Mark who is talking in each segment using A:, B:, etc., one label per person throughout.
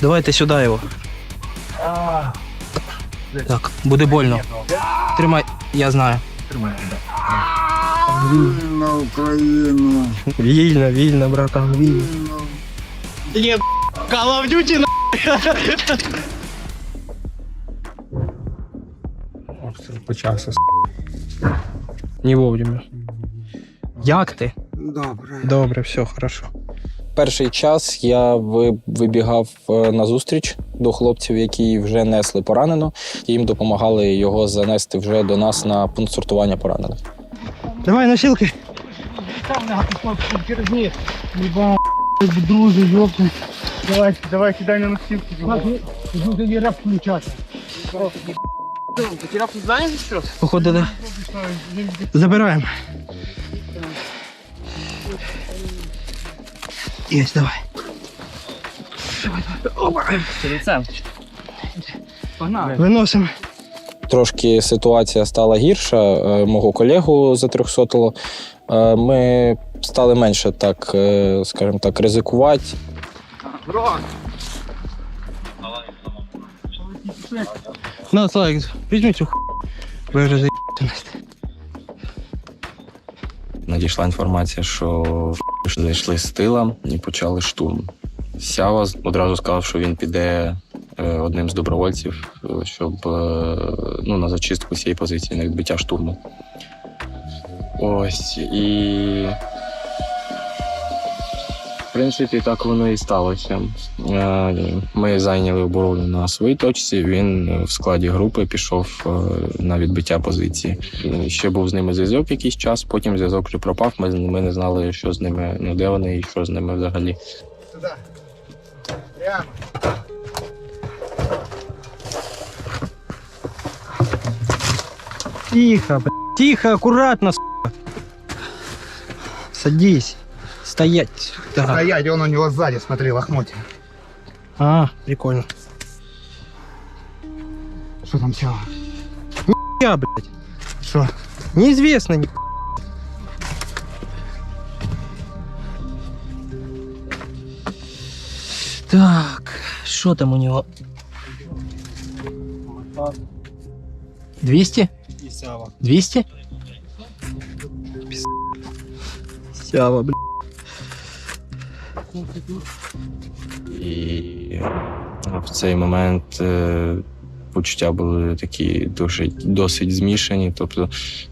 A: Давайте сюди його. Так, буде больно. Тримай, я знаю.
B: Вільна Україна.
A: Вільно, вільно, братан, вільно.
C: Є Call of Duty на
A: Почався. Не вовремя. Як ти?
B: Добре.
A: Добре, все, хорошо.
D: Перший час я вибігав е, на зустріч до хлопців, які вже несли поранену. і Їм допомагали його занести вже до нас на пункт сортування поранених.
A: Давай носилки.
C: Друзі, йопти. Давай, давай, кидай на носилки. Нужно раб включати. Потеряв сознание що?
A: Єсть, давай.
C: Погнали.
A: Виносимо.
D: Трошки ситуація стала гірша. е, Мого колегу затрьохсотило. Е, Ми стали менше так, е, скажімо так, ризикувати.
A: На, Славик, візьми цю ху. Ви вже заїбете нести.
E: Надійшла інформація, що зайшли з тила і почали штурм. Сява одразу сказав, що він піде е, одним з добровольців, е, щоб е, ну, на зачистку цієї позиції, на відбиття штурму. Ось і. В принципі, так воно і сталося. Е, Ми зайняли оборону на своїй точці. Він е, в складі групи пішов е, на відбиття позиції. Ще був з ними зв'язок якийсь час, потім зв'язок вже пропав. Ми, ми не знали, що з ними, ну де вони і що з ними взагалі.
B: Прямо.
A: Тихо, бля. Тихо, аккуратно, сука. Садись. Стоять. Да.
B: Стоять, он у него сзади, смотри, лохмотья.
A: А, прикольно.
B: Что там все?
A: Я, блядь.
B: Что?
A: Неизвестно. ни- Так, что там у него? 200? 200? Пиз- Сява, блядь.
E: І в цей момент е, почуття були такі дуже досить змішані. Тобто,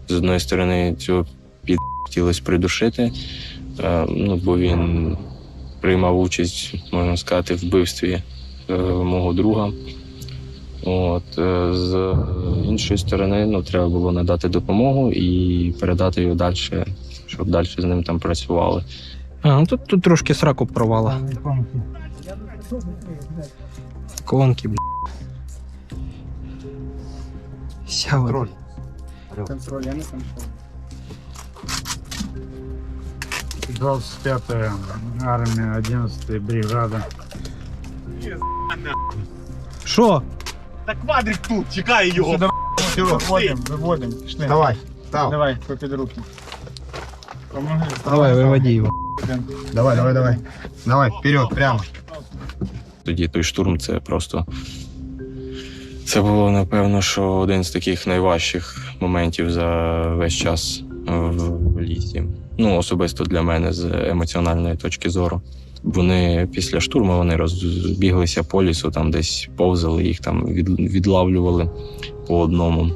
E: з одної сторони, цього під хотілося придушити, е, ну, бо він приймав участь, можна сказати, в вбивстві е, мого друга. От, е, з іншої сторони, ну, треба було надати допомогу і передати його далі, щоб далі з ним там працювали.
A: А, ну тут, тут трошки сраку провала. Конки, блядь. Сява.
B: Контроль.
C: Контроль, я не контроль.
B: 25-я армия, 11 бригада.
A: Що?
C: Та квадрик тут, чекай його.
B: Все,
C: Виводим, виводим. Пішли.
B: Давай, стал.
C: Давай, попід руки. Помоги.
A: Давай, виводи його.
B: Давай, давай, давай. Давай, вперед, прямо.
E: Тоді той штурм це просто. Це було, напевно, що один з таких найважчих моментів за весь час в лісі. Ну, особисто для мене з емоціональної точки зору. Вони після штурму вони розбіглися по лісу, там десь повзали, їх там від, відлавлювали по одному.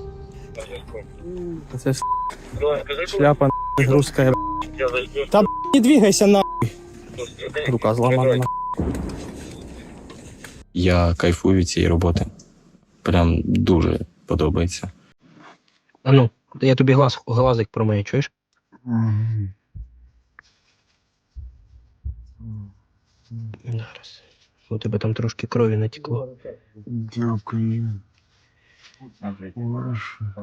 A: Це шляпа русская. Та не двигайся нахуй. Рука зламана. нахуй.
E: Я кайфую від цієї роботи. Прям дуже подобається.
A: А ну, я тобі глаз, глазик промию, чуєш? Зараз. У тебе там трошки крові натекло.
B: Дякую.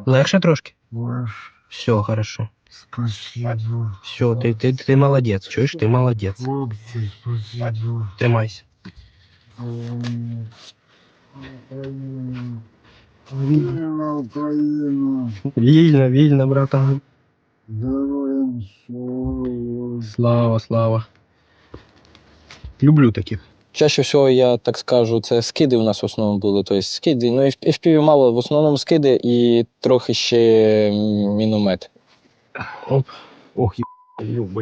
A: Легше трошки?
B: ваше,
A: Все, хорошо.
B: спасибо.
A: Все, ты, ты, ты молодец, чуєш? Ти молодець.
B: Хлопці, спасибо.
A: Тримайся.
B: Вільна Україна.
A: Вільно, вільно, братан.
B: Героям слава.
A: Слава, слава. Люблю таких.
D: Чаще всього, я так скажу, це скиди у нас в основному були. Тобто скиди, ну і FPV мало, в основному скиди і трохи ще міномет.
C: Ох, ну, б***.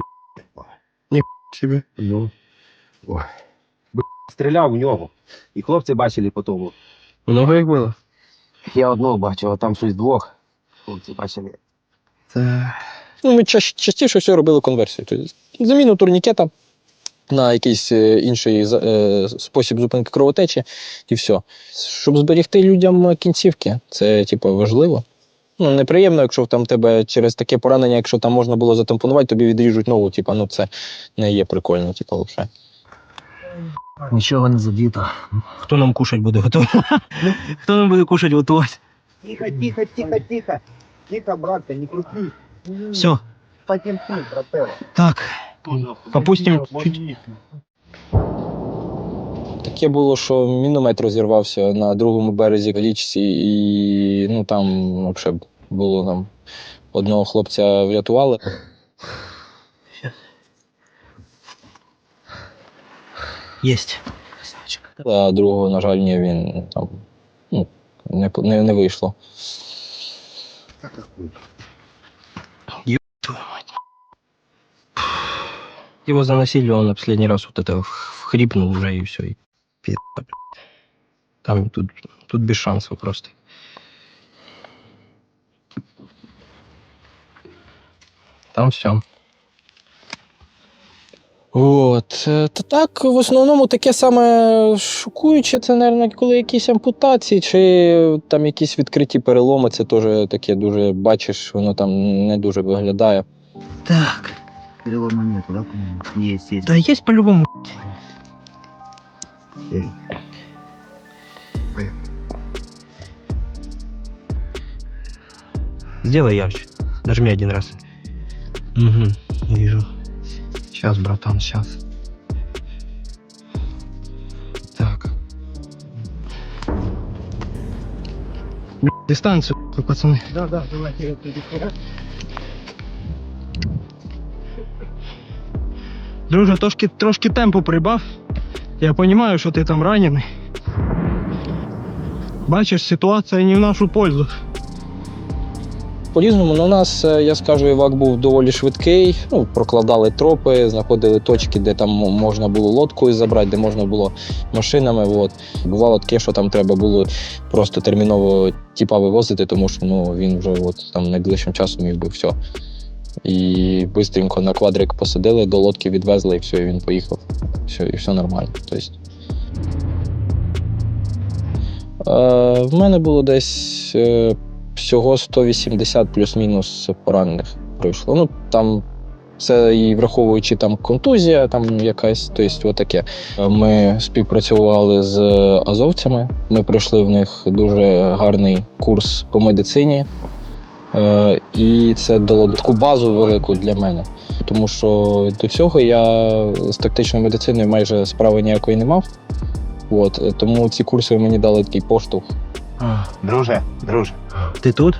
A: Тебе.
C: Ну. Ой. Стріляв у нього. І хлопці бачили по тому.
A: Много їх було?
C: Я одного бачив, а там щось двох. Хлопці бачили.
A: Це...
D: Ну, ми ча- частіше все робили конверсію. Тобто заміну турнікета на якийсь е, інший е, спосіб зупинки кровотечі, і все. Щоб зберегти людям кінцівки, це типу, важливо. Ну, неприємно, якщо там тебе через таке поранення, якщо там можна було затампонувати, тобі відріжуть ногу, типу, ну це не є прикольно, типу, взагалі.
C: Нічого не задіто.
A: Хто нам кушать буде готувати? Хто нам буде кушать готувати?
C: Тихо, тихо, тихо, тихо. Тихо, братка, не крути.
A: Все,
C: Потемки, брателло.
A: так. Попустим чуть.
D: Таке було, що міномет розірвався на другому березі в річці, і ну там взагалі було там одного хлопця врятували.
A: Єсть.
D: А другого, на жаль, ні, він там ну, не, не, не вийшло.
A: Его заносили, он последний раз вот это хрипнул уже и все. И. Там тут, тут без шансов просто. Там все.
D: От. е, Та так, в основному таке саме шокуюче, це, мабуть, коли якісь ампутації чи там якісь відкриті переломи, це теж таке дуже бачиш, воно там не дуже виглядає.
A: Так.
C: Перелома нету, да? Есть, есть.
A: Да есть по-любому. Сделай ярче. Нажми один раз. Угу, вижу. Сейчас, братан, сейчас. Так. Дистанцию, пацаны.
C: Да, да, давайте
A: Друже, трошки, трошки темпу прибав. Я розумію, що ти там ранений. Бачиш, ситуація не в нашу пользу.
D: По-різному, на нас, е, я скажу, івак був доволі швидкий. Ну, прокладали тропи, знаходили точки, де там можна було лодкою забрати, де можна було машинами. От. Бувало таке, що там треба було просто терміново тіпа вивозити, тому що ну, він вже от, там найближчим часом міг би все. І швидко на квадрик посадили, до лодки відвезли, і все, і він поїхав. Все, і все нормально. Тобто, Е, в мене було десь е, всього 180 плюс-мінус поранених пройшло. Ну там це і враховуючи там контузія, там якась, тобто отаке. Ми співпрацювали з азовцями. Ми пройшли в них дуже гарний курс по медицині. Е, І це дало таку базу велику для мене. Тому що до цього я з тактичною медициною майже справи ніякої не мав. От, е, тому ці курси мені дали такий поштовх.
C: Друже, друже.
A: Ты тут?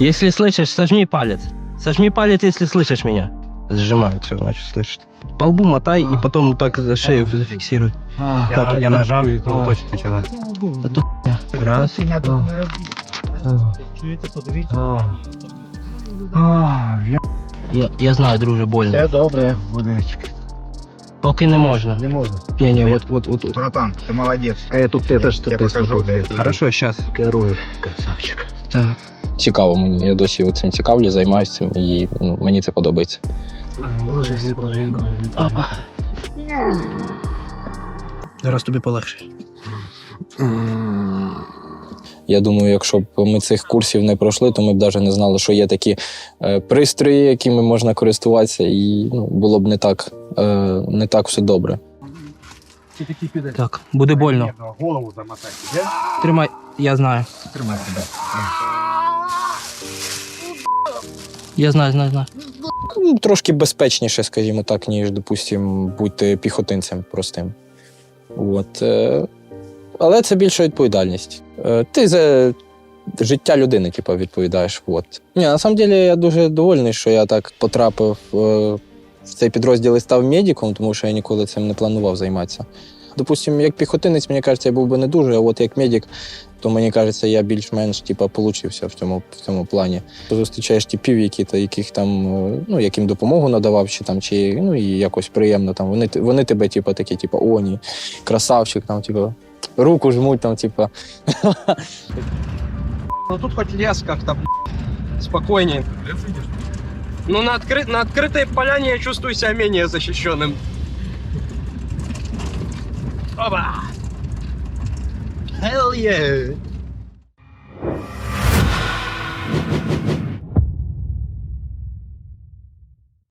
A: Если слышишь, сожми палец. Сожми палец, если слышишь меня. Сжимаю, все, значит, слышишь. По лбу мотай и потом так за шею зафиксируй. Так, я нажал, и точно начала. а тут раз. Я, я знаю, друже, больно.
B: Все добре, буде.
A: Поки не можна.
B: Не можна.
A: Не, не, вот, вот, вот. вот.
B: Братан, ти молодець.
A: А я тут это что
B: Я покажу, де.
A: Хорошо, сейчас.
B: Керую, красавчик.
A: Так.
D: Цікаво мені. Я досі цим цікавлю, займаюся цим і ну, мені це подобається.
A: Опа. Зараз тобі полегше.
D: Я думаю, якщо б ми цих курсів не пройшли, то ми б навіть не знали, що є такі е, пристрої, якими можна користуватися, і ну, було б не так, е, не так все добре.
A: Так, буде больно.
B: Голову замотати.
A: Тримай, я знаю.
B: Тримай себе.
D: Я знаю, знаю, знаю. Ну, трошки безпечніше, скажімо так, ніж, допустимо, бути піхотинцем простим. От. Е, але це більша відповідальність. Е, ти за життя людини, типу, відповідаєш. От. Ні, на самом деле я дуже довольний, що я так потрапив е, в цей підрозділ і став медиком, тому що я ніколи цим не планував займатися. Допустим, як піхотинець, мені кажеться, я був би не дуже, а от як медик, то мені кажеться, я більш-менш типа, получився в цьому, в цьому плані. Зустрічаєш типів, які, та, яких там, е, ну, яким допомогу надавав, чи там, чи ну, і якось приємно. Там, вони, вони тебе, типа, такі, типа, о, ні, красавчик, там, типа, руку жмуть, там, типа.
A: Ну тут хоть лес как-то спокойнее. Ну на, откры- на открытой поляне я чувствую себя менее защищенным. Оба! Hell yeah!